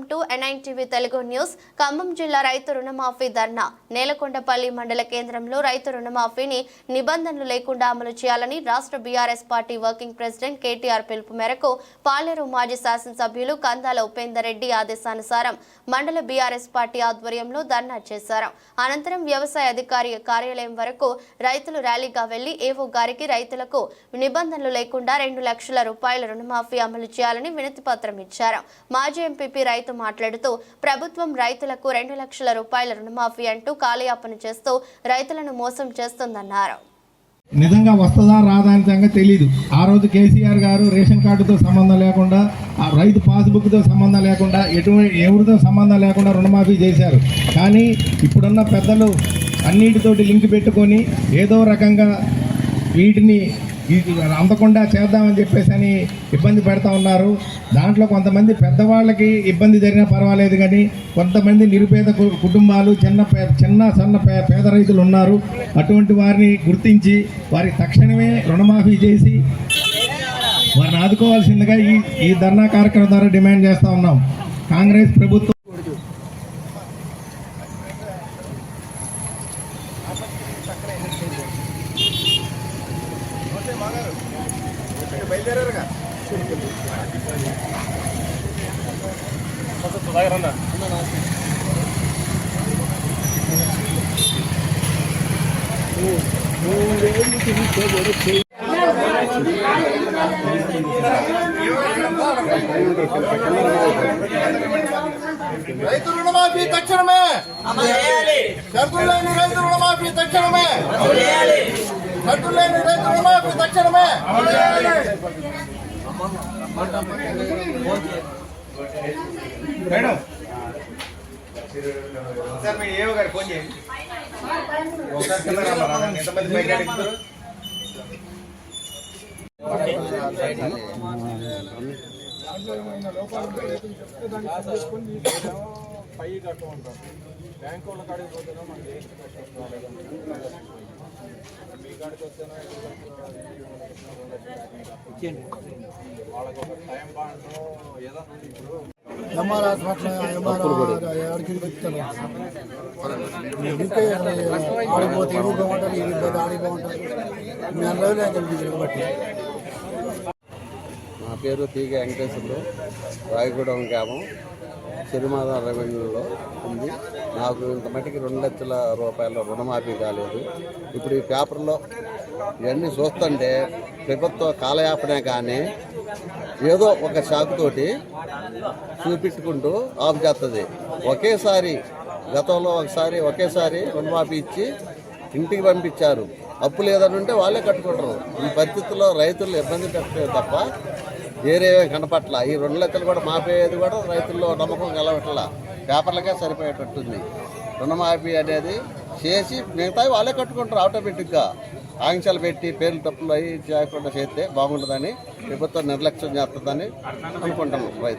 Welcome to ఎన్ఐన్ TV Telugu news. Khammam జిల్లా రైతు రుణమాఫీ ధర్నా. నేలకొండపల్లి మండల కేంద్రంలో రైతు రుణమాఫీని నిబంధనలు లేకుండా అమలు చేయాలని రాష్ట్ర BRS party working president KTR పిలుపు మేరకు పాలేరు మాజీ శాసనసభ్యులు కందాల ఉపేందర్ రెడ్డి ఆదేశానుసారం మండల బీఆర్ఎస్ పార్టీ ఆధ్వర్యంలో ధర్నా చేశారు. అనంతరం వ్యవసాయ అధికారి కార్యాలయం వరకు రైతులు ర్యాలీగా వెళ్ళి ఏవో గారికి రైతులకు నిబంధనలు లేకుండా రెండు లక్షల రూపాయల రుణమాఫీ అమలు చేయాలని వినతిపత్రం ఇచ్చారు. మాజీ ఎంపీపీ రైతు మాట్లాడుతూ ప్రభుత్వం రైతులకు రెండు లక్షల రూపాయల రుణమాఫీ అంటూ కాలయాపన చేస్తూ రైతులను మోసం చేస్తుందన్నారు. నిజంగా వస్తుందా రాదా అని సంగతి తెలియదు ఆ రోజు కేసీఆర్ గారు రేషన్ కార్డుతో సంబంధం లేకుండా ఆ రైతు పాస్బుక్తో సంబంధం లేకుండా ఎటువంటి ఎవరితో సంబంధం లేకుండా రుణమాఫీ చేశారు. కానీ ఇప్పుడున్న పెద్దలు అన్నిటితోటి లింక్ పెట్టుకొని ఏదో రకంగా వీటిని ఇది అందకుండా చేద్దామని చెప్పేసి అని ఇబ్బంది పెడతా ఉన్నారు. దాంట్లో కొంతమంది పెద్దవాళ్ళకి ఇబ్బంది జరిగినా పర్వాలేదు కానీ కొంతమంది నిరుపేద కు- కుటుంబాలు చిన్న పే చిన్న సన్న పేద రైతులు ఉన్నారు. అటువంటి వారిని గుర్తించి వారికి తక్షణమే రుణమాఫీ చేసి వారిని ఆదుకోవాల్సిందిగా ఈ ఈ ధర్నా కార్యక్రమం ద్వారా డిమాండ్ చేస్తూ ఉన్నాం. కాంగ్రెస్ ప్రభుత్వం రైతు రుణమాఫీ తక్షణమే షరతులు లేని రైతు రుణమాఫీ తక్షణమే మేడం. సార్ మీరు ఏవో గారు పై కట్టమంటారు బ్యాంకు వాళ్ళ కాడికి పోతేనే మనకి వేస్ట్ కట్టేసుకోవాలి ఇంకే ఆడిపోతే ఆడి నెల రోజులు నా పేరు తీగ వెంకటేశ్వరుడు రాయగూడెం గ్రామం సిరిమాద రెవెన్యూలో ఉంది. నాకు ఇంత మటుకు రెండు లక్షల రూపాయల రుణమాఫీ కాలేదు. ఇప్పుడు ఈ పేపర్లో ఇవన్నీ చూస్తుంటే ప్రభుత్వ కాలయాపనే కానీ ఏదో ఒక షాక్తోటి చూపించుకుంటూ ఆఫ్ చేస్తుంది ఒకేసారి గతంలో ఒకసారి ఒకేసారి రుణమాఫీ ఇచ్చి ఇంటికి పంపించారు. అప్పు లేదని ఉంటే వాళ్ళే కట్టుకుంటారు. ఈ పరిస్థితుల్లో రైతులు ఇబ్బంది పెట్టే తప్ప వేరే కనపట్ల. ఈ రెండు లక్షలు కూడా మాపేది కూడా రైతుల్లో నమ్మకం కలవట్ల. పేపర్లకే సరిపోయేటట్టుంది. రుణమాఫీ అనేది చేసి మిగతావి వాళ్ళే కట్టుకుంటారు ఆటోమేటిక్గా. ఆంక్షలు పెట్టి పేర్లు తప్పులు అవి చేయకుండా చేస్తే బాగుంటుందని ప్రభుత్వం నిర్లక్ష్యం చేస్తుందని అనుకుంటున్నాం రైతు.